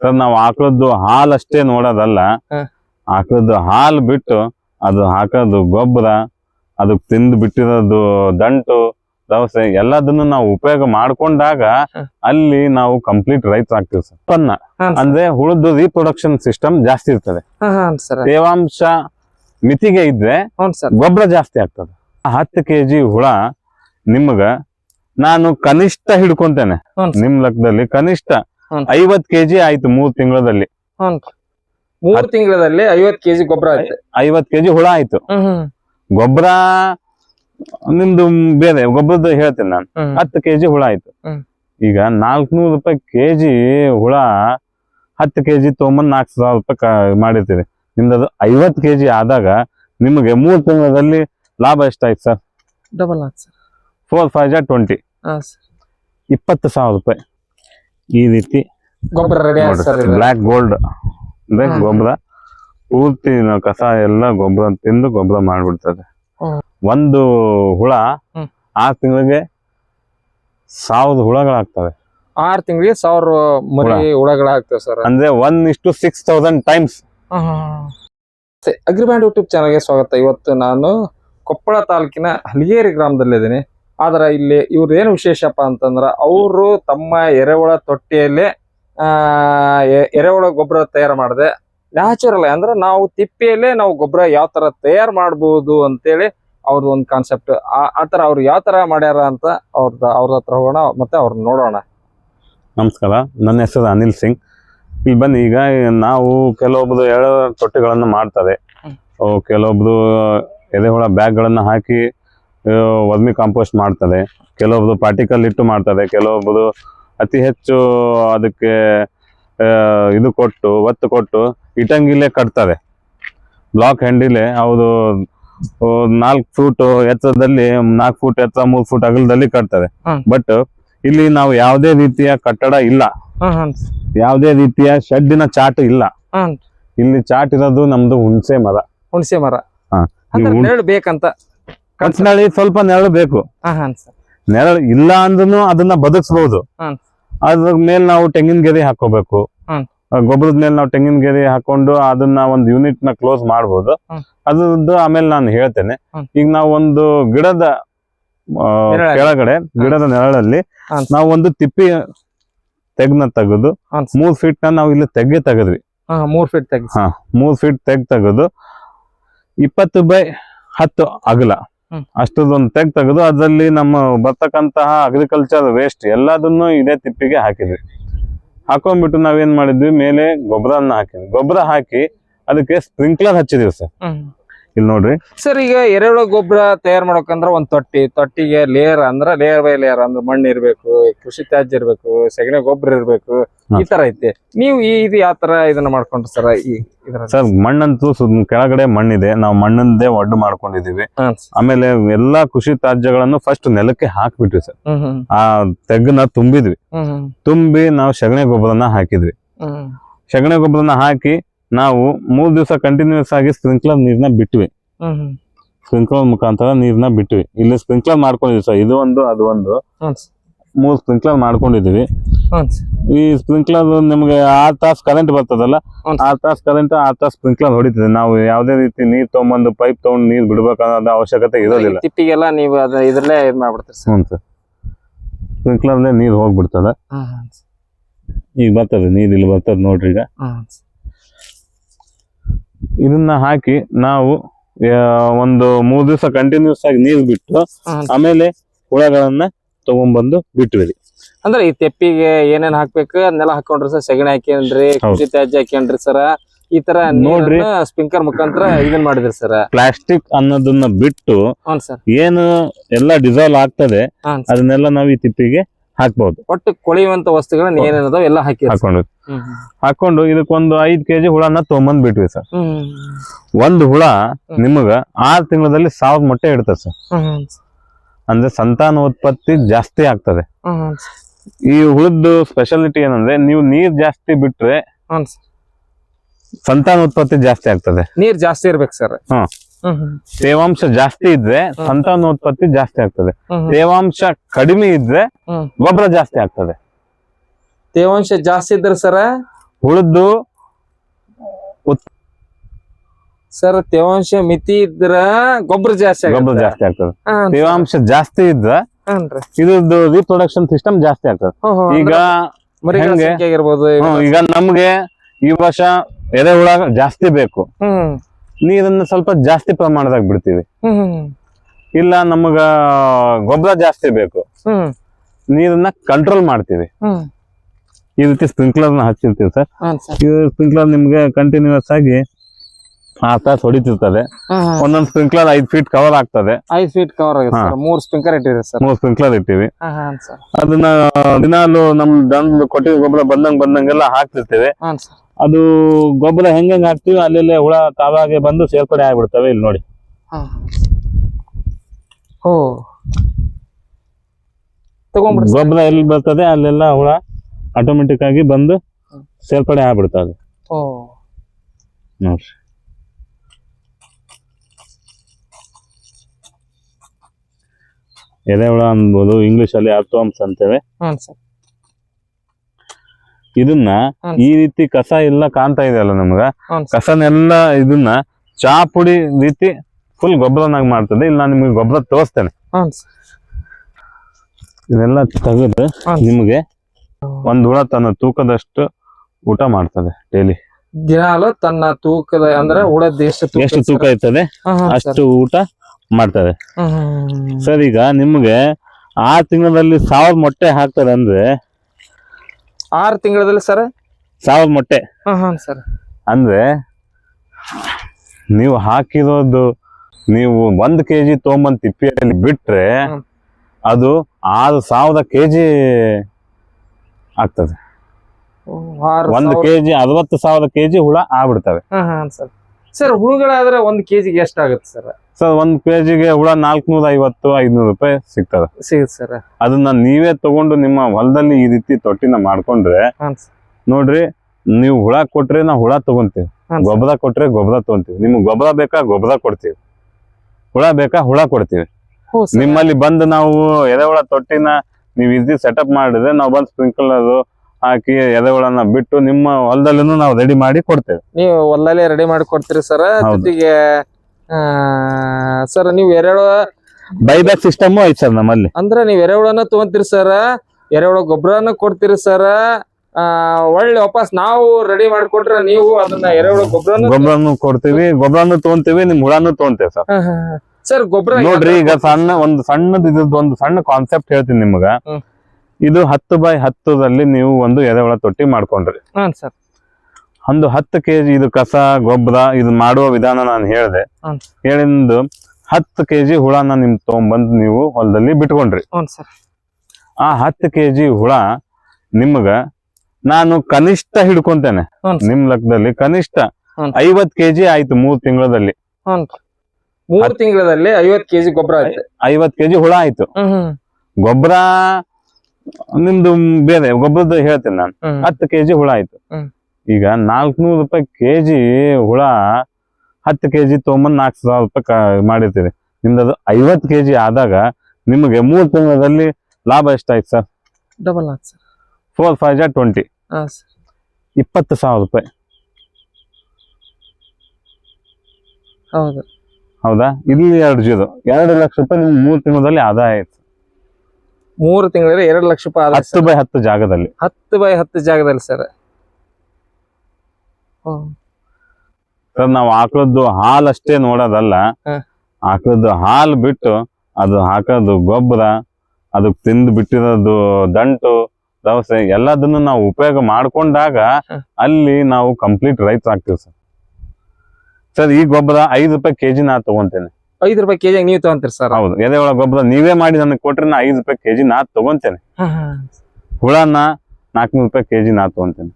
Sir ನಾವು ಆಕಳದ್ದು ಹಾಲ್ ಅಷ್ಟೇ ನೋಡೋದಲ್ಲ. ಆಕಳದ್ದು ಹಾಲ್ ಬಿಟ್ಟು ಅದು ಹಾಕೋದು ಗೊಬ್ಬರ ಅದಕ್ಕೆ ತಿಂದು ಬಿಟ್ಟಿರೋದು ದಂಟು ದವಸ ಎಲ್ಲದನ್ನು ನಾವು ಉಪಯೋಗ ಮಾಡ್ಕೊಂಡಾಗ ಅಲ್ಲಿ ನಾವು ಕಂಪ್ಲೀಟ್ ರೈತರಾಗ್ತೀವಿ ಸರ್. ಉತ್ಪನ್ನ. ಅಂದ್ರೆ ಹುಳದ್ದು ರೀಪ್ರೊಡಕ್ಷನ್ ಸಿಸ್ಟಮ್ ಜಾಸ್ತಿ ಇರ್ತದೆ. ತೇವಾಂಶ ಮಿತಿಗೆ ಇದ್ರೆ ಗೊಬ್ಬರ ಜಾಸ್ತಿ ಆಗ್ತದೆ. ಹತ್ತು ಕೆಜಿ ಹುಳ ನಿಮ್ಗ ನಾನು ಕನಿಷ್ಠ ಹಿಡ್ಕೊಂತೇನೆ. ನಿಮ್ ಲೆಕ್ಕದಲ್ಲಿ ಕನಿಷ್ಠ. ಐವತ್ ಕೆಜಿ ಆಯ್ತು ಮೂರ್ ತಿಂಗಳಲ್ಲಿ ಹ್ಞೂ ಮೂರ್ ತಿಂಗಳಲ್ಲಿ ಐವತ್ ಕೆಜಿ ಗೊಬ್ಬರ ಆಯ್ತು. ಐವತ್ ಕೆಜಿ ಹುಳ ಆಯ್ತು. ಗೊಬ್ಬರ ನಿಮ್ದು ಬೇರೆ ಗೊಬ್ಬರದ ಹೇಳ್ತೇನೆ ನಾನು. ಹತ್ತು ಕೆಜಿ ಹುಳ ಆಯ್ತು. ಈಗ ನಾಲ್ಕನೂರು ರೂಪಾಯಿ ಕೆಜಿ ಹುಳ ಹತ್ತು ಕೆಜಿ ತೊಗೊಂಬಂದ್ ನಾಲ್ಕು ಸಾವಿರ ರೂಪಾಯಿ ಮಾಡಿರ್ತೀವಿ ಮಾಡಿರ್ತೀರಿ. ನಿಮ್ದು ಅದು ಐವತ್ತು ಕೆಜಿ ಆದಾಗ ನಿಮಗೆ ಮೂರ್ ತಿಂಗಳಲ್ಲಿ ಲಾಭ ಎಷ್ಟಾಯ್ತು ಸರ್? ಡಬಲ್ ಫೋರ್ ಫೈವ್ ಜಾ ಟ್ವೆಂಟಿ ಇಪ್ಪತ್ತು ಸಾವಿರ ರೂಪಾಯಿ. ಈ ರೀತಿ ಗೊಬ್ಬರ ರೆಡಿ ಸರ್ ಬ್ಲ್ಯಾಕ್ ಗೋಲ್ಡ್ ಅಂದ್ರೆ. ಗೊಬ್ಬರ ಪೂರ್ತಿ ಕಸ ಎಲ್ಲ ಗೊಬ್ಬರ ತಿಂದು ಗೊಬ್ಬರ ಮಾಡಿಬಿಡ್ತದೆ. ಒಂದು ಹುಳ ಆರ್ ಆರು ತಿಂಗಳಿಗೆ ಸಾವಿರದ ಹುಳಗಳಾಗ್ತವೆ. ಆರ್ ತಿಂಗಳಿಗೆ ಸಾವಿರ ಮರಿ ಹುಳಗಳಾಗ್ತವೆ ಸರ್ ಅಂದ್ರೆ ಒನ್ ಇಷ್ಟು six thousand times Agriband YouTube ಚಾನಲ್ಗೆ ಸ್ವಾಗತ. ಇವತ್ತು ನಾನು ಕೊಪ್ಪಳ ತಾಲೂಕಿನ ಹಲಿಗೇರಿ ಗ್ರಾಮದಲ್ಲಿದ್ದೀನಿ. ಆದ್ರೆ ಇಲ್ಲಿ ಇವ್ರ ಏನು ವಿಶೇಷಪ್ಪ ಅಂತಂದ್ರೆ ಅವರು ತಮ್ಮ ಎರೆಹುಳ ತೊಟ್ಟಿಯಲ್ಲಿ ಎರೆಹುಳ ಗೊಬ್ಬರ ತಯಾರು ಮಾಡಿದೆ. ನ್ಯಾಚುರಲ್ ಅಂದ್ರೆ ನಾವು ತಿಪ್ಪೆಯಲ್ಲೇ ನಾವು ಗೊಬ್ಬರ ಯಾವ ತರ ತಯಾರು ಮಾಡ್ಬೋದು ಅಂತೇಳಿ ಅವ್ರದ್ದು ಒಂದು ಕಾನ್ಸೆಪ್ಟ್ ಆ ತರ ಅವ್ರು ಯಾವ ತರ ಮಾಡ್ಯಾರ ಅಂತ ಅವ್ರದ ಅವ್ರ ಹತ್ರ ಹೋಗೋಣ ಮತ್ತೆ ಅವ್ರನ್ನ ನೋಡೋಣ. ನಮಸ್ಕಾರ ನನ್ನ ಹೆಸರು ಅನಿಲ್ ಸಿಂಗ್. ಇಲ್ಲಿ ಬನ್ನಿ ಈಗ ನಾವು ಕೆಲವೊಬ್ರು ಎಳೆ ತೊಟ್ಟಿಗಳನ್ನು ಮಾಡ್ತಾರೆ ಕೆಲವೊಬ್ರು ಎರೆಹುಳ ಬ್ಯಾಗ್ಗಳನ್ನು ಹಾಕಿ ವರ್ಮಿ ಕಾಂಪೋಸ್ಟ್ ಮಾಡ್ತದೆ. ಕೆಲವೊಬ್ರು ಪಾರ್ಟಿಕಲ್ ಇಟ್ಟು ಮಾಡ್ತದೆ. ಕೆಲವೊಬ್ರು ಅತಿ ಹೆಚ್ಚು ಅದಕ್ಕೆ ಇದು ಕೊಟ್ಟು ಒತ್ತು ಕೊಟ್ಟು ಇಟಂಗಿಲೆ ಕಟ್ತಾರೆ ಬ್ಲಾಕ್ ಹ್ಯಾಂಡಿಲೆ ಅವರು ನಾಲ್ಕು ಫೂಟ್ ಎತ್ತರದಲ್ಲಿ ನಾಲ್ಕು ಫೂಟ್ ಎತ್ತರ ಮೂರು ಫೂಟ್ ಅಗಲದಲ್ಲಿ ಕಟ್ತಾರೆ ಬಟ್ ಇಲ್ಲಿ ನಾವು ಯಾವುದೇ ರೀತಿಯ ಕಟ್ಟಡ ಇಲ್ಲ. ಯಾವುದೇ ರೀತಿಯ ಶೆಡ್ಡಿನ ಚಾಟ್ ಇಲ್ಲ. ಇಲ್ಲಿ ಚಾಟ್ ಇರೋದು ನಮ್ದು ಹುಣಸೆ ಮರ. ಹುಣಸೆ ಮರ. ಬೇಕಂತ. ಒಟ್ನಲ್ಲಿ ಸ್ವಲ್ಪ ನೆರಳು ಬೇಕು. ನೆರಳು ಇಲ್ಲ ಅಂದ್ರೂ ಅದನ್ನ ಬದುಕಿಸಬಹುದು. ಅದ್ರ ಮೇಲೆ ನಾವು ತೆಂಗಿನ ಗೆರೆ ಹಾಕೋಬೇಕು. ಗೊಬ್ಬರದ ಮೇಲೆ ನಾವು ತೆಂಗಿನ ಗೆರೆ ಹಾಕೊಂಡು ಅದನ್ನ ಒಂದು ಯೂನಿಟ್ನ ಕ್ಲೋಸ್ ಮಾಡಬಹುದು. ಅದ್ರದ್ದು ಆಮೇಲೆ ನಾನು ಹೇಳ್ತೇನೆ. ಈಗ ನಾವು ಒಂದು ಗಿಡದ ಕೆಳಗಡೆ ಗಿಡದ ನೆರಳಲ್ಲಿ. ನಾವು ಒಂದು ತಿಪ್ಪಿ ತೆಗ್ನ ತೆಗೆದು ಮೂರ್ ಫೀಟ್ನ ನಾವು ಇಲ್ಲಿ ತೆಗ್ಗೆ ತೆಗೆದ್ವಿ. ಮೂರ್ ಫೀಟ್ ತೆಗ್ ಹಾ ಮೂರ್ ಫೀಟ್ ತೆಗ್ ತೆಗೆದು ಇಪ್ಪತ್ತು ಬೈ ಹತ್ತು ಅಗಲ. ಅಷ್ಟದೊಂದು ತೆಗ್ ತೆಗೆದು ಅದರಲ್ಲಿ ನಮ್ಮ ಬರ್ತಕ್ಕಂತಹ ಅಗ್ರಿಕಲ್ಚರ್ ವೇಸ್ಟ್ ಎಲ್ಲದನ್ನು ಇದೇ ತಿಪ್ಪಿಗೆ ಹಾಕಿದ್ವಿ. ಹಾಕೊಂಡ್ಬಿಟ್ಟು ನಾವೇನ್ ಮಾಡಿದ್ವಿ? ಮೇಲೆ ಗೊಬ್ಬರನ್ನ ಹಾಕಿದ್ವಿ. ಗೊಬ್ಬರ ಹಾಕಿ ಅದಕ್ಕೆ ಸ್ಪ್ರಿಂಕ್ಲರ್ ಹಚ್ಚಿದೀವಿ ಸರ್. ಇಲ್ಲಿ ನೋಡ್ರಿ. ಸರ್ ಈಗ ಎರೆಹುಳ ಗೊಬ್ಬರ ತಯಾರು ಮಾಡಬೇಕಂದ್ರೆ ಒಂದ್ ತೊಟ್ಟಿ ತೊಟ್ಟಿಗೆ ಲೇಯರ್ ಅಂದ್ರ ಲೇಯರ್ ಬೈ ಲೇಯರ್ ಅಂದ್ರ ಮಣ್ಣು ಇರ್ಬೇಕು ಕೃಷಿ ತ್ಯಾಜ್ಯ ಇರ್ಬೇಕು ಸೆಗಣಿ ಗೊಬ್ಬರ ಇರ್ಬೇಕು ಈ ತರ ಐತೆ. ನೀವು ಈ ಇದು ಯಾವ ತರ ಇದನ್ನ ಮಾಡ್ಕೊಂಡ್ರಿ ಸರ್ ಈ ಇದ್ರ ಸರ್ ಮಣ್ಣಂತೂ ಸುಮ್- ಕೆಳಗಡೆ ಮಣ್ಣಿದೆ ನಾವು ಮಣ್ಣಂದೇ ಒಡ್ಡು ಮಾಡ್ಕೊಂಡಿದೀವಿ ಹಾಂ. ಆಮೇಲೆ ಎಲ್ಲಾ ಕೃಷಿ ತ್ಯಾಜ್ಯಗಳನ್ನು ಫಸ್ಟ್ ನೆಲಕ್ಕೆ ಹಾಕ್ಬಿಟ್ವಿ ಸರ್ ಹ್ಮ್ ಹ್ಮ್. ಆ ತೆಗ್ನ ತುಂಬಿದ್ವಿ. ಹ್ಮ್ ಹ್ಮ್. ತುಂಬಿ ನಾವು ಸಗಣಿ ಗೊಬ್ಬರನ ಹಾಕಿದ್ವಿ. ಹ್ಮ್. ಸಗಣಿ ಗೊಬ್ಬರನ ಹಾಕಿ ನಾವು ಮೂರ್ ದಿವಸ ಕಂಟಿನ್ಯೂಸ್ ಆಗಿ ಸ್ಪ್ರಿಂಕ್ಲರ್ ನೀರ್ನ ಬಿಟ್ವಿ. ಸ್ಪ್ರಿಂಕ್ಲರ್ ಮುಖಾಂತರ ನೀರ್ನ ಬಿಟ್ವಿ. ಇಲ್ಲಿ ಸ್ಪ್ರಿಂಕ್ಲರ್ ಮಾಡ್ಕೊಂಡಿದ್ವಿ ಸರ್ ಇದು ಒಂದು ಅದು ಒಂದು. ಮೂರ್ ಸ್ಪ್ರಿಂಕ್ಲರ್ ಮಾಡ್ಕೊಂಡಿದೀವಿ ಈ ಸ್ಪ್ರಿಂಕ್ಲರ್ ನಿಮ್ಗೆ ಆರ್ ತಾಸ್ ಕರೆಂಟ್ ಬರ್ತದಲ್ಲ. ಆರ್ ತಾಸ್ ಕರೆಂಟ್ ಆರ್ ತಾಸ್ ಸ್ಪ್ರಿಂಕ್ಲರ್ ಹೊಡಿತದೆ. ನಾವು ಯಾವುದೇ ರೀತಿ ನೀರ್ ತಗೊಂಬಂದು ಪೈಪ್ ತಗೊಂಡು ನೀರ್ ಬಿಡ್ಬೇಕಾದ ಅವಶ್ಯಕತೆ ಇರೋದಿಲ್ಲ. ತಿಪ್ಪಿಗೆಲ್ಲ ನೀವು ಇದ್ರಲ್ಲೇ ಇದ್ ಮಾಡ್ಬಿಡ್ತೀರಿ ಸರ್ ಹ್ಞೂ ಸರ್ ನೀರ್ ಹೋಗ್ಬಿಡ್ತದೆ. ಈಗ ಬರ್ತದೆ ನೀರ್ ಇಲ್ಲಿ ಬರ್ತದೆ ನೋಡ್ರಿ ಈಗ. ಇದನ್ನ ಹಾಕಿ ನಾವು ಒಂದು ಮೂರ್ ದಿವಸ ಕಂಟಿನ್ಯೂಸ್ ಆಗಿ ನೀರ್ ಬಿಟ್ಟು ಆಮೇಲೆ ಹುಳಗಳನ್ನ ತಗೊಂಡ್ಬಂದು ಬಿಟ್ಟಿವಿ. ಅಂದ್ರೆ ಈ ತೆಪ್ಪಿಗೆ ಏನೇನ್ ಹಾಕ್ಬೇಕು ಅದನ್ನೆಲ್ಲ ಹಾಕೊಂಡ್ರಿ ಸರ್ ಸೆಗಣಿ ಹಾಕೇನ್ರಿ ಕೃಷಿ ತ್ಯಾಜ್ಯ ಹಾಕೇನ್ರಿ ಸರ್ ಈ ತರ ನೋಡ್ರಿ. ಸ್ಪಿಂಕರ್ ಮುಖಾಂತರ ಇದನ್ನ ಮಾಡಿದ್ರಿ ಸರ್ ಪ್ಲಾಸ್ಟಿಕ್ ಅನ್ನೋದನ್ನ ಬಿಟ್ಟು ಏನು ಎಲ್ಲ ಡಿಸಾಲ್ವ್ ಆಗ್ತದೆ. ಅದನ್ನೆಲ್ಲ ನಾವು ಈ ತಿಪ್ಪಿಗೆ ಹಾಕ್ಬಹುದು ಒಟ್ಟು ಕೊಳೆಯುವಂತ ವಸ್ತುಗಳನ್ನ ಏನೇನದಾವ ಎಲ್ಲ ಹಾಕಿ ಹಾಕೊಂಡು ಹಾಕೊಂಡು ಇದಕ್ಕೊಂದು ಐದ್ ಕೆಜಿ ಹುಳನ ತಗೊಂಬಂದ್ ಬಿಟ್ವಿ ಸರ್. ಒಂದು ಹುಳ ನಿಮಗ ಆರ್ ತಿಂಗಳಲ್ಲಿ ಸಾವಿರ ಮೊಟ್ಟೆ ಇಡ್ತದೆ ಸರ್. ಅಂದ್ರೆ ಸಂತಾನೋತ್ಪತ್ತಿ ಜಾಸ್ತಿ ಆಗ್ತದೆ. ಈ ಹುಳದ್ದು ಸ್ಪೆಷಾಲಿಟಿ ಏನಂದ್ರೆ ನೀವು ನೀರ್ ಜಾಸ್ತಿ ಬಿಟ್ರೆ ಸಂತಾನೋತ್ಪತ್ತಿ ಜಾಸ್ತಿ ಆಗ್ತದೆ. ನೀರ್ ಜಾಸ್ತಿ ಇರ್ಬೇಕು ಸರ್. ಹ್ಮ್. ತೇವಾಂಶ ಜಾಸ್ತಿ ಇದ್ರೆ ಸಂತಾನೋತ್ಪತ್ತಿ ಜಾಸ್ತಿ ಆಗ್ತದೆ. ತೇವಾಂಶ ಕಡಿಮೆ ಇದ್ರೆ. ಗೊಬ್ಬರ ಜಾಸ್ತಿ ಆಗ್ತದೆ. ತೇವಾಂಶ ಜಾಸ್ತಿ ಇದ್ರೆ ಸರ? ಉಳಿದು ಸರ್ ತೇವಾಂಶ ಮಿತಿ ಇದ್ರ ಗೊಬ್ಬರ ಜಾಸ್ತಿ ಗೊಬ್ಬರ ಜಾಸ್ತಿ ಆಗ್ತದೆ. ತೇವಾಂಶ ಜಾಸ್ತಿ ಇದ್ರ. ಇದ್ರದ್ದು ರೀಪ್ರೊಡಕ್ಷನ್ ಸಿಸ್ಟಮ್ ಜಾಸ್ತಿ ಆಗ್ತದೆ. ಈಗ ಈಗ ನಮ್ಗೆ ಈ ವರ್ಷ ಎರೆಹುಳ ಜಾಸ್ತಿ ಬೇಕು. ನೀರನ್ನ ಸ್ವಲ್ಪ ಜಾಸ್ತಿ ಪ್ರಮಾಣದಾಗ ಬಿಡ್ತೀವಿ. ಇಲ್ಲ ನಮಗ ಗೊಬ್ಬರ ಜಾಸ್ತಿ ಬೇಕು. ನೀರನ್ನ ಕಂಟ್ರೋಲ್ ಮಾಡ್ತೀವಿ. ಈ ರೀತಿ ಸ್ಪ್ರಿಂಕ್ಲರ್ನ ಹಚ್ಚಿರ್ತೀವಿ ಸರ್. ಈ ಸ್ಪ್ರಿಂಕ್ಲರ್ ನಿಮ್ಗೆ ಕಂಟಿನ್ಯೂಸ್ ಆಗಿ ಆ ತಾಸು ಹೊಡಿತಿರ್ತದೆ. ಒಂದೊಂದು ಸ್ಪ್ರಿಂಕ್ಲರ್ ಐದ್ ಫೀಟ್ ಕವರ್ ಆಗ್ತದೆ. ಐದ್ ಫೀಟ್ ಕವರ್ ಆಗುತ್ತೆ ಮೂರ್ ಸ್ಪ್ರಿಂಕ್ಲರ್ ಇಟ್ಟಿರಿ ಸರ್. ಮೂರ್ ಸ್ಪ್ರಿಂಕ್ಲರ್ ಇಟ್ಟಿವಿ. ಅದನ್ನ ದಿನಾಲು ನಮ್ ದನ ಕೊಟ್ಟಿಗೆ ಗೊಬ್ಬರ ಬಂದಂಗ್ ಬಂದಂಗೆಲ್ಲ ಹಾಕ್ತಿರ್ತೇವೆ. ಅದು ಗೊಬ್ಬರ ಹೆಂಗ್ ಹಾಕ್ತಿವಿ ಅಲ್ಲೆಲ್ಲೇ ಹುಳ ತಾವಾಗೆ ಬಂದು ಸೇರ್ಪಡೆ ಆಗ್ಬಿಡ್ತವೆ ಇಲ್ಲಿ ನೋಡಿ. ಓ. ಗೊಬ್ಬರ ಎಲ್ಲಿ ಬರ್ತದೆ ಅಲ್ಲೆಲ್ಲ ಹುಳ ಆಟೋಮೆಟಿಕ್ ಆಗಿ ಬಂದು ಸೇರ್ಪಡೆ ಆಗ್ಬಿಡ್ತದೆ. ಓ ನೋಡ್ರಿ. ಎರೆಹುಳ ಅನ್ಬೋದು ಇಂಗ್ಲಿಷ್ ಅಲ್ಲಿ ಆರ್ಥೋಮ್ಸ್ ಅಂತೇವೆ. ಸರ್. ಇದನ್ನ ಈ ರೀತಿ ಕಸ ಎಲ್ಲ ಕಾಣ್ತಾ ಇದೆಯಲ್ಲ ನಮ್ಗ? ಹಾನ್ ಕಸನೆಲ್ಲ ಇದನ್ನ ಚಾ ಪುಡಿ ರೀತಿ ಫುಲ್ ಗೊಬ್ಬರನಾಗ ಮಾಡ್ತದೆ. ಇಲ್ಲಿ ನಾನು ನಿಮಗೆ ಗೊಬ್ಬರ ತೋರಿಸ್ತೇನೆ. ಇದೆಲ್ಲ ತೆಗೆದು. ನಿಮಗೆ ಒಂದ್ ಹುಳ ತನ್ನ ತೂಕದಷ್ಟು ಊಟ ಮಾಡ್ತದೆ ಡೈಲಿ ದಿನಾಲು ತನ್ನ ತೂಕದ ಅಂದ್ರೆ ಹುಳದ ಎಷ್ಟು ಎಷ್ಟು ತೂಕ ಇರ್ತದೆ? ಅಷ್ಟು ಊಟ ಮಾಡ್ತದೆ. ಸರ್ ಈಗ ನಿಮ್ಗೆ ಆ ತಿಂಗಳಲ್ಲಿ ಸಾವಿರ ಮೊಟ್ಟೆ ಹಾಕ್ತಾರೆ ಅಂದ್ರೆ ಆರು ತಿಂಗಳಲ್ಲಿ ಸರ್? ಸಾವಿರ ಮೊಟ್ಟೆ. ಹಾ ಸರ್. ಅಂದ್ರೆ ನೀವು ಹಾಕಿರೋದು ನೀವು ಒಂದ್ ಕೆಜಿ ತೊಗೊಂಬಂದ್ ತಿಪ್ಪಿಯಲ್ಲಿ ಬಿಟ್ರೆ ಅದು ಆರು ಸಾವಿರ ಕೆಜಿ ಆಗ್ತದೆ. ಒಂದು ಕೆಜಿ ಅರವತ್ತು ಸಾವಿರ ಕೆಜಿ ಹುಳ ಆಗ್ಬಿಡ್ತವೆ. ಹಾ ಸರ್. ಸರ್ ಹುಳುಗಳಾದ್ರೆ ಒಂದ್ ಕೆಜಿಗೆ ಎಷ್ಟಾಗುತ್ತೆ ಸರ್? ಸರ್ ಒಂದ್ ಕೆಜಿಗೆ ಹುಳ ನಾಲ್ಕನೂರ ಐವತ್ತು ಐದ್ನೂರು ರೂಪಾಯಿ ಸಿಗ್ತದೆ. ಸಿಗುತ್ತೆ ಸರ್. ಅದನ್ನ ನೀವೇ ತಗೊಂಡು ನಿಮ್ಮ ಹೊಲದಲ್ಲಿ ಈ ರೀತಿ ತೊಟ್ಟಿನ ಮಾಡ್ಕೊಂಡ್ರೆ ನೋಡ್ರಿ ನೀವು ಹುಳ ಕೊಟ್ರೆ ನಾವು ಹುಳ ತಗೊಂತೀವಿ. ಗೊಬ್ಬರ ಕೊಟ್ರೆ ಗೊಬ್ಬರ ತಗೊಂತೀವಿ. ನಿಮ್ಗೆ ಗೊಬ್ಬರ ಬೇಕಾ ಗೊಬ್ಬರ ಕೊಡ್ತೀವಿ. ಹುಳ ಬೇಕಾ ಹುಳ ಕೊಡ್ತೀವಿ. ನಿಮ್ಮಲ್ಲಿ ಬಂದು ನಾವು ಎರೆಹುಳ ತೊಟ್ಟಿನ ನೀವು ಇದು ಸೆಟಪ್ ಮಾಡಿದ್ರೆ ನಾವು ಬಂದು ಸ್ಪ್ರಿಂಕ್ಲರ್ ಹಾಕಿ ಎಲೆಗಳನ್ನ ಬಿಟ್ಟು ನಿಮ್ಮ ಹೊಲದಲ್ಲೂ ನಾವು ರೆಡಿ ಮಾಡಿ ಕೊಡ್ತೇವೆ. ನೀವು ಹೊಲದಲ್ಲಿ ರೆಡಿ ಮಾಡಿ ಕೊಡ್ತೀರಿ ಸರ್. ಜೊತೆಗೆ ಸರ್ ನೀವು ಎರೆಹುಳ ಬೈಬ್ಯಾಕ್ ಸಿಸ್ಟಮ್ ಐತ್ ಸರ್ ನಮ್ಮಲ್ಲಿ. ಅಂದ್ರೆ ನೀವು ಎರೆಹುಳನ ತಗೊಂತೀರಿ ಸರ್ ಎರೆಹುಳ ಗೊಬ್ಬರನ ಕೊಡ್ತೀರಿ ಸರ್ ಒಳ್ಳೆ ವಾಪಸ್ ನಾವು ರೆಡಿ ಮಾಡ್ಕೊಟ್ರೆ ನೀವು ಅದನ್ನ ಎರೆಹುಳ ಗೊಬ್ಬರನ ಗೊಬ್ಬರನು ಕೊಡ್ತೀವಿ ಗೊಬ್ಬರನು ತಗೊಂತೀವಿ ನಿಮ್ ಹುಳನು ತಗೊಂತೇವೆ ಸರ್ ಸರ್ ಗೊಬ್ಬರ ನೋಡ್ರಿ ಈಗ ಸಣ್ಣ ಒಂದು ಸಣ್ಣದ ಇದ್ರದ್ದು ಒಂದು ಸಣ್ಣ ಕಾನ್ಸೆಪ್ಟ್ ಹೇಳ್ತೀನಿ ನಿಮ್ಗ. ಇದು ಹತ್ತು ಬೈ ಹತ್ತರಲ್ಲಿ ನೀವು ಒಂದು ಎರೆಹುಳ ತೊಟ್ಟಿ ಮಾಡ್ಕೊಂಡ್ರಿ. ಹಾಂ ಸರ್. ಒಂದು ಹತ್ತು ಕೆಜಿ ಇದು ಕಸ ಗೊಬ್ಬರ ಇದು ಮಾಡುವ ವಿಧಾನ ನಾನು ಹೇಳಿದೆ. ಹೇಳಿದ್ದು ಹತ್ತು ಕೆ ಕೆಜಿ ಹುಳನ ನಿಮ್ ತಗೊಂಡ್ಬಂದು ನೀವು ಹೊಲದಲ್ಲಿ ಬಿಟ್ಕೊಂಡ್ರಿ. ಆ ಹತ್ತು ಕೆಜಿ ಹುಳ ನಿಮ್ಗ ನಾನು ಕನಿಷ್ಠ ಹಿಡ್ಕೊಂತೇನೆ. ನಿಮ್ ಲೆಕ್ಕದಲ್ಲಿ ಕನಿಷ್ಠ. ಐವತ್ ಕೆಜಿ ಆಯ್ತು ಮೂರ್ ತಿಂಗಳಲ್ಲಿ ಮೂರ್ ತಿಂಗಳಲ್ಲಿ ಐವತ್ ಕೆ ಕೆಜಿ ಗೊಬ್ಬರ ಐವತ್ ಕೆಜಿ ಹುಳ ಆಯ್ತು. ಗೊಬ್ಬರ ನಿಮ್ದು ಬೇರೆ ಗೊಬ್ಬರದ ಹೇಳ್ತೇನೆ ನಾನು. ಹತ್ತು ಕೆಜಿ ಹುಳ ಆಯ್ತು. ಈಗ ನಾಲ್ಕನೂರು ರೂಪಾಯಿ ಕೆಜಿ ಹುಳ ಹತ್ತು ಕೆಜಿ ತೊಗೊಂಬಂದ್ ನಾಲ್ಕು ಸಾವಿರ ರೂಪಾಯಿ ಮಾಡಿರ್ತೀರಿ. ನಿಮ್ದು ಅದು ಐವತ್ತು ಕೆಜಿ ಆದಾಗ ನಿಮಗೆ ಮೂರು ತಿಂಗಳಲ್ಲಿ ಲಾಭ ಎಷ್ಟಾಯ್ತು ಸರ್? ಡಬಲ್ ಆಯ್ತು ಸರ್. ಫೋರ್ ಫೈವ್ ಜಾ ಟ್ವೆಂಟಿ ಇಪ್ಪತ್ತು ಸಾವಿರ ರೂಪಾಯಿ. ಹೌದು. ಹೌದಾ? ಇಲ್ಲಿ ಎರಡು ಜೀರೋ. ಎರಡು ಲಕ್ಷ ರೂಪಾಯಿ ನಿಮ್ಗೆ ಮೂರು ತಿಂಗಳಲ್ಲಿ ಆದಾಯ ಆಯ್ತು. ಮೂರು ತಿಂಗಳಲ್ಲಿ ಎರಡು ಲಕ್ಷ ರೂಪಾಯಿ ಹತ್ತು ಬೈ ಹತ್ತು ಜಾಗದಲ್ಲಿ. ಹತ್ತು ಬೈ ಹತ್ತು ಜಾಗದಲ್ಲಿ ಸರ್. ಸರ್ ನಾವು ಆಕಳದ್ದು ಹಾಲ್ ಅಷ್ಟೇ ನೋಡೋದಲ್ಲ. ಆಕಳದ್ದು ಹಾಲು ಬಿಟ್ಟು ಅದು ಹಾಕೋದು ಗೊಬ್ಬರ ಅದಕ್ಕೆ ತಿಂದು ಬಿಟ್ಟಿರೋದು ದಂಟು ದವಸೆ ಎಲ್ಲದನ್ನು ನಾವು ಉಪಯೋಗ ಮಾಡ್ಕೊಂಡಾಗ ಅಲ್ಲಿ ನಾವು ಕಂಪ್ಲೀಟ್ ರೈತ ಆಗ್ತೀವಿ ಸರ್. ಸರ್ ಈ ಗೊಬ್ಬರ ಐದು ರೂಪಾಯಿ ಕೆಜಿ ನಾ ತಗೊಂತೇನೆ. ಐದು ರೂಪಾಯಿ ಕೆಜಿ ನೀವು ತಗೊಂತೀರಿ ಸರ್? ಹೌದು. ಎದೆಯೊಳ ಗೊಬ್ಬರ ನೀವೇ ಮಾಡಿ ನನಗೆ ಕೊಟ್ರೆ ನಾ ಐದು ರೂಪಾಯಿ ಕೆಜಿ ನಾ ತಗೊಂತೇನೆ. ಹುಳನ ನಾಲ್ಕುನೂರು ರೂಪಾಯಿ ಕೆಜಿ ನಾ ತಗೊಂತೇನೆ.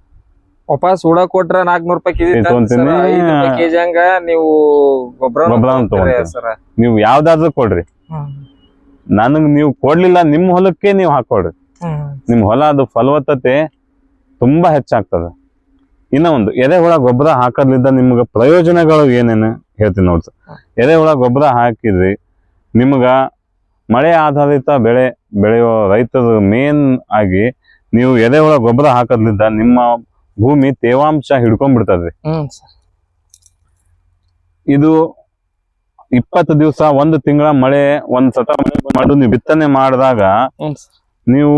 ವಾಪಸ್ ಹುಳ ಕೊಟ್ರ ನಾಲ್ಕನೂರು ರೂಪಾಯಿ ಕೆಜಿ ತಗೊಂತೀನಿ. ಕೆಜಿ ಹಂಗ ನೀವು ಗೊಬ್ಬರ ನೀವು ಯಾವ್ದಾದ್ರು ಕೊಡ್ರಿ. ನನಗ್ ನೀವು ಕೊಡ್ಲಿಲ್ಲ ನಿಮ್ಮ ಹೊಲಕ್ಕೆ ನೀವು ಹಾಕೊಡ್ರಿ ನಿಮ್ ಹೊಲ ಅದು ಫಲವತ್ತತೆ ತುಂಬಾ ಹೆಚ್ಚಾಗ್ತದ. ಇನ್ನ ಒಂದು ಎದೆ ಹುಳ ಗೊಬ್ಬರ ಹಾಕೋದ್ರಿಂದ ನಿಮ್ಗೆ ಪ್ರಯೋಜನಗಳು ಏನೇನು? ಹೇಳ್ತೀನಿ ನೋಡಿ ಸರ್ ಹ್ಮ್. ಎರೆಹುಳ ಗೊಬ್ಬರ ಹಾಕಿದ್ರಿ ನಿಮ್ಗ ಮಳೆ ಆಧಾರಿತ ಬೆಳೆ ಬೆಳೆಯೋ ರೈತರ ಮೇನ್ ಆಗಿ ನೀವು ಎರೆಹುಳ ಗೊಬ್ಬರ ಹಾಕೋದ್ರಿಂದ ನಿಮ್ಮ ಭೂಮಿ ತೇವಾಂಶ ಹಿಡ್ಕೊಂಡ್ಬಿಡ್ತದ್ರಿ ಇದು ಇಪ್ಪತ್ತು ದಿವಸ ಒಂದು ತಿಂಗಳ ಮಳೆ ಒಂದ್ ಸತ ಮಾಡು ನೀವು ಬಿತ್ತನೆ ಮಾಡಿದಾಗ ನೀವು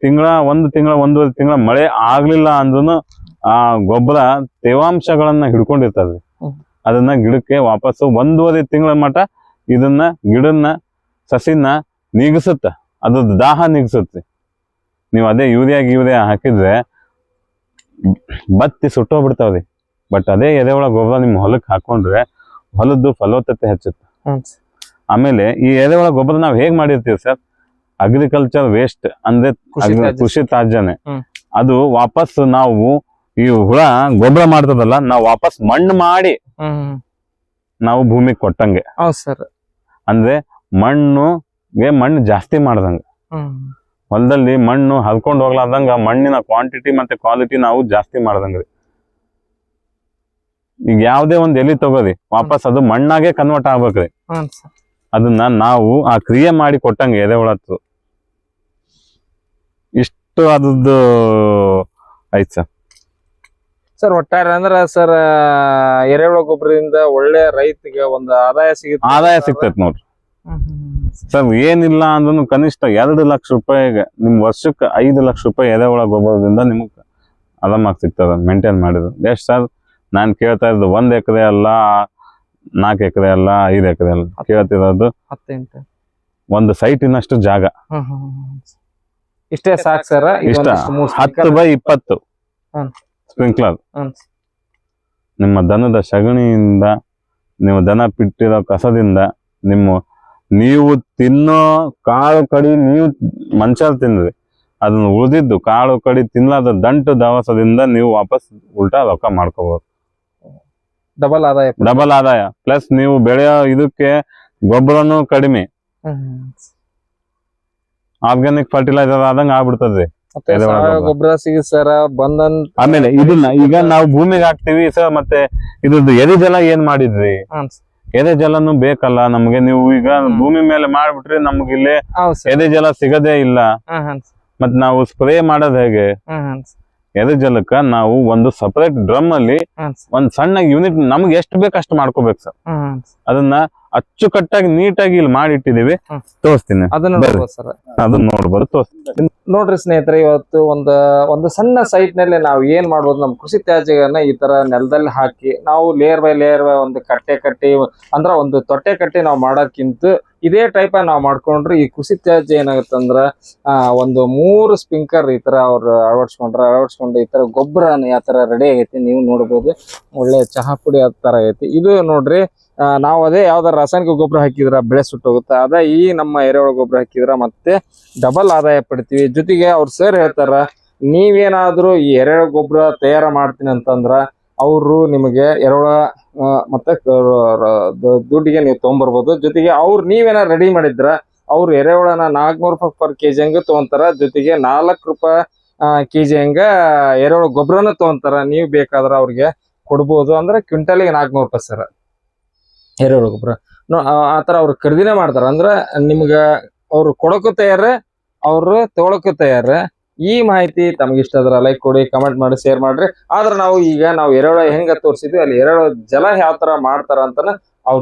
ತಿಂಗಳ ಒಂದು ತಿಂಗಳ ಒಂದೂವರೆ ತಿಂಗಳ ಮಳೆ ಆಗ್ಲಿಲ್ಲ ಅಂದ್ರೂ ಆ ಗೊಬ್ಬರ ತೇವಾಂಶಗಳನ್ನ ಹಿಡ್ಕೊಂಡಿರ್ತದೆ ಹ್ಮ್. ಅದನ್ನ ಗಿಡಕ್ಕೆ ವಾಪಸ್ಸು ಒಂದೂವರೆ ತಿಂಗಳ ಮಟ್ಟ ಇದನ್ನ ಗಿಡನ್ನ ಸಸಿನ ನೀಗಿಸುತ್ತ ಅದ್ರದ್ದು ದಾಹ ನೀಗಿಸುತ್ತೆ. ನೀವು ಅದೇ ಯೂರಿಯಾ ಯೂರಿಯಾ ಹಾಕಿದ್ರೆ ಬತ್ತಿ ಸುಟ್ಟೋಗ್ಬಿಡ್ತಾವ್ರಿ. ಬಟ್ ಅದೇ ಎರೆಹುಳ ಗೊಬ್ಬರ ನಿಮ್ಮ ಹೊಲಕ್ಕೆ ಹಾಕೊಂಡ್ರೆ ಹೊಲದ್ದು ಫಲವತ್ತತೆ ಹೆಚ್ಚುತ್ತೆ. ಆಮೇಲೆ ಈ ಎರೆಹುಳ ಗೊಬ್ಬರ ನಾವು ಹೇಗ್ ಮಾಡಿರ್ತೀವಿ ಸರ್? ಅಗ್ರಿಕಲ್ಚರ್ ವೇಸ್ಟ್ ಅಂದ್ರೆ ಕೃಷಿ ತಾಜ್ಯನೇ ತ್ಯಾಜ್ಯನೇ. ಅದು ವಾಪಸ್ ನಾವು ಈ ಹುಳ ಗೊಬ್ಬರ ಮಾಡ್ತದಲ್ಲ ನಾವು ವಾಪಸ್ ಮಣ್ಣು ಮಾಡಿ ನಾವು ಭೂಮಿಗೆ ಕೊಟ್ಟಂಗೆ. ಹೌದು ಸರ್ ಅಂದ್ರೆ ಮಣ್ಣುಗೆ ಮಣ್ಣು ಜಾಸ್ತಿ ಮಾಡ್ದಂಗೆ. ಹೊಲದಲ್ಲಿ ಮಣ್ಣು ಹಲ್ಕೊಂಡು ಹೋಗ್ಲಾರ್ದಂಗ ಮಣ್ಣಿನ ಕ್ವಾಂಟಿಟಿ ಮತ್ತೆ ಕ್ವಾಲಿಟಿ ನಾವು ಜಾಸ್ತಿ ಮಾಡ್ದಂಗ್ರಿ ಈಗ ಯಾವುದೇ ಒಂದ್ ಎಲಿ ತಗೋರಿ ವಾಪಸ್ ಅದು ಮಣ್ಣಾಗೆ ಕನ್ವರ್ಟ್ ಆಗ್ಬೇಕ್ರಿ ಅದನ್ನ ನಾವು ಆ ಕ್ರಿಯೆ ಮಾಡಿ ಕೊಟ್ಟಂಗೆ ಎರೆಹುಳತ್ತು ಇಷ್ಟು ಅದದ್ದು ಆಯ್ತು ಸರ್ ಸರ್ ಒಟ್ಟಾರೆ ಅಂದ್ರ ಸರ್ ಎರೆಹುಳ ಗೊಬ್ಬರದಿಂದ ಒಳ್ಳೆ ರೈತಿಗೆ ಒಂದು ಆದಾಯ ಸಿಗುತ್ತೆ ಆದಾಯ ಸಿಗ್ತೈತ್ ನೋಡ್ರಿ. ಸರ್ ಏನಿಲ್ಲ ಅಂದ್ರೂ ಕನಿಷ್ಠ ಎರಡು ಲಕ್ಷ ರೂಪಾಯಿಗೆ ನಿಮ್ ವರ್ಷಕ್ಕೆ ಐದು ಲಕ್ಷ ರೂಪಾಯಿ ಎರೆಹುಳ ಗೊಬ್ಬರದಿಂದ ನಿಮಗೆ ಆರಾಮಾಗಿ ಸಿಗ್ತದ ಮೇಂಟೈನ್ ಮಾಡಿದ್ರು. ಎಷ್ಟು ಸರ್ ನಾನು ಕೇಳ್ತಾ ಇರೋದು ಒಂದ್ ಎಕರೆ ಅಲ್ಲ ನಾಲ್ಕು ಎಕರೆ ಅಲ್ಲ ಐದು ಎಕರೆ ಅಲ್ಲ. ಕೇಳ್ತಿರೋದು ಒಂದು ಸೈಟಿನಷ್ಟು ಜಾಗ. ಇಷ್ಟೇ ಸಾಕು ಸರ್ ಇಷ್ಟ. ಹತ್ತು ಬೈ ಇಪ್ಪತ್ತು. ಸ್ಪ್ರಿಂಕ್ಲರ್. ನಿಮ್ಮ ದನದ ಸಗಣಿಯಿಂದ ನೀವು ದನ ಬಿಟ್ಟಿರೋ ಕಸದಿಂದ ನಿಮ್ಮ ನೀವು ತಿನ್ನೋ ಕಾಳು ಕಡಿ ನೀವು ಮನುಷ್ಯರು ತಿನ್ರಿ ಅದನ್ನ ಉಳಿದಿದ್ದು ಕಾಳು ಕಡಿ ತಿನ್ನಲಾದ ದಂಟು ದವಸದಿಂದ ನೀವು ವಾಪಸ್ ಉಲ್ಟಾ ರೊಕ್ಕ ಮಾಡ್ಕೋಬಹುದು ಡಬಲ್ ಆದಾಯ ಡಬಲ್ ಆದಾಯ. ಪ್ಲಸ್ ನೀವು ಬೆಳೆಯೋ ಇದಕ್ಕೆ ಗೊಬ್ಬರನು ಕಡಿಮೆ. ಆರ್ಗ್ಯಾನಿಕ್ ಫರ್ಟಿಲೈಸರ್ ಆದಂಗ ಆಗ್ಬಿಡ್ತದ್ರಿ ಗೊಬ್ಬರ. ಗೊಬ್ಬರ ಸಿಗುತ್ತೆ ಬಂದನ್ ಆಮೇಲೆ ಇದನ್ನ ಈಗ ನಾವು ಭೂಮಿಗೆ ಹಾಕ್ತಿವಿ ಸರ್ ಮತ್ತೆ ಇದ್ರದ್ದು ಎದೆ ಜಲ ಏನ್ ಮಾಡಿದ್ರಿ? ಎದೆ ಜಲನು ಬೇಕಲ್ಲ ನಮ್ಗೆ ನೀವು ಈಗ ಭೂಮಿ ಮೇಲೆ ಮಾಡ್ಬಿಟ್ರಿ ನಮ್ಗೆ ಇಲ್ಲಿ ಸರ್. ಎದೆ ಜಲ ಸಿಗದೇ ಇಲ್ಲ. ಹ್ಮ್ ಹ್ಮ್ ಮತ್ ನಾವು ಸ್ಪ್ರೇ ಮಾಡೋದ್ ಹೇಗೆ? ಹ್ಮ್ ಹ್ಮ್ ಎದೆ ಜಲಕ್ಕ ನಾವು ಒಂದು ಸಪರೇಟ್ ಡ್ರಮ್ ಅಲ್ಲಿ ಒಂದ್ ಸಣ್ಣ ಯೂನಿಟ್ ನಮ್ಗೆ ಎಷ್ಟು ಬೇಕು ಅಷ್ಟು ಮಾಡ್ಕೋಬೇಕು ಸರ್. ಅದನ್ನ ಅಚ್ಚುಕಟ್ಟಾಗಿ ನೀಟಾಗಿ ಇಲ್ಲಿ ಮಾಡಿಟ್ಟಿದೀವಿ. ತೋರಿಸ್ತೀನಿ. ಅದನ್ನ. ನೋಡ್ಬೋದು ಸರ್. ಅದನ್ನ ನೋಡ್ಬೋದು ತೋರಿಸ್ತೀನಿ. ನೋಡ್ರಿ ಸ್ನೇಹಿತರೆ ಇವತ್ತು ಒಂದು ಒಂದು ಸಣ್ಣ ಸೈಟ್ನಲ್ಲಿ ನಾವು ಏನ್ ಮಾಡ್ಬೋದು ನಮ್ಮ ಕೃಷಿ ತ್ಯಾಜ್ಯಗಳನ್ನ ಈ ತರ ನೆಲದಲ್ಲಿ ಹಾಕಿ ನಾವು ಲೇಯರ್ ಬೈ ಲೇಯರ್ ಬೈ ಒಂದು ಕಟ್ಟೆ ಕಟ್ಟಿ ಅಂದ್ರ ಒಂದು ತೊಟ್ಟೆ ಕಟ್ಟಿ ನಾವು ಮಾಡೋದ್ಕಿಂತ ಇದೇ ಟೈಪ್ ನಾವು ಮಾಡ್ಕೊಂಡ್ರೆ ಈ ಕೃಷಿ ತ್ಯಾಜ್ಯ ಏನಾಗುತ್ತೆ ಅಂದ್ರೆ ಒಂದು ಮೂರು ಸ್ಪಿಂಕರ್ ಈ ತರ ಅವ್ರು ಅಳವಡಿಸ್ಕೊಂಡ್ರೆ. ಅಳವಡಿಸ್ಕೊಂಡು ಈ ತರ ಗೊಬ್ಬರ ಯಾವ ತರ ರೆಡಿ ಆಗೈತಿ ನೀವು ನೋಡ್ಬೋದು. ಒಳ್ಳೆ ಚಹಾ ಪುಡಿ ಆ ತರ ಐತಿ ಇದು ನೋಡ್ರಿ ನಾವು ಅದೇ ಯಾವ್ದಾರ ರಾಸಾಯನಿಕ ಗೊಬ್ಬರ ಹಾಕಿದ್ರ ಬೆಳೆ ಸುಟ್ಟೋಗುತ್ತೆ. ಅದ ಈ ನಮ್ಮ ಎರೆಹುಳ ಗೊಬ್ಬರ ಹಾಕಿದ್ರ ಮತ್ತೆ ಡಬಲ್ ಆದಾಯ ಪಡಿತೀವಿ. ಜೊತೆಗೆ ಅವ್ರು ಸರ್ ಹೇಳ್ತಾರ, ನೀವೇನಾದ್ರೂ ಈ ಎರೆಹುಳ ಗೊಬ್ಬರ ತಯಾರ ಮಾಡ್ತೀನಿ ಅಂತಂದ್ರ ಅವರು ನಿಮಗೆ ಆ, ಮತ್ತೆ ಕ- ದುಡ್ಡಿಗೆ ನೀವು ತೊಗೊಂಬರ್ಬೋದು. ಜೊತೆಗೆ ಅವ್ರು ನೀವೇನ ರೆಡಿ ಮಾಡಿದ್ರ ಅವ್ರು ಎರೆಹುಳನ ನಾಲ್ಕುನೂರು ರೂಪಾಯಿ ಪರ್ ಕೆಜಿ ಹಂಗೆ ತೊಗೊಂತಾರ. ಜೊತೆಗೆ ನಾಲ್ಕು ರೂಪಾಯಿ ಕೆಜಿ ಹಂಗ ಎರೆಹುಳ ಗೊಬ್ಬರನ ತೊಗೊಂತಾರ. ನೀವು ಬೇಕಾದ್ರೆ ಅವ್ರಿಗೆ ಕೊಡ್ಬೋದು. ಅಂದ್ರೆ ಕ್ವಿಂಟಲಿಗೆ ನಾಲ್ಕುನೂರು ರೂಪಾಯಿ ಸರ್. ಎರೆಹುಳ ಗೊಬ್ಬರ ಆ ತರ ಅವ್ರು ಖರೀದಿನೇ ಮಾಡ್ತಾರೆ. ಅಂದ್ರೆ ನಿಮ್ಗೆ ಅವ್ರು ಕೊಡೋಕ್ಕೂ ತಯಾರ ಅವರು ತಗೊಳಕ್ಕೂ ತಯಾರ ಈ ಮಾಹಿತಿ ತಮಗೆ ಇಷ್ಟ ಆದ್ರೆ ಲೈಕ್ ಕೊಡಿ ಕಮೆಂಟ್ ಮಾಡಿ ಶೇರ್ ಮಾಡ್ರಿ. ಆದ್ರೆ ನಾವು ಈಗ ನಾವು ಎರಡು ಹೆಂಗ ತೋರಿಸಿದ್ವಿ, ಅಲ್ಲಿ ಎರಡು ಜಲ ಯಾವ ತರ ಮಾಡ್ತಾರ ಅಂತಾನೆ ಅವ್ರ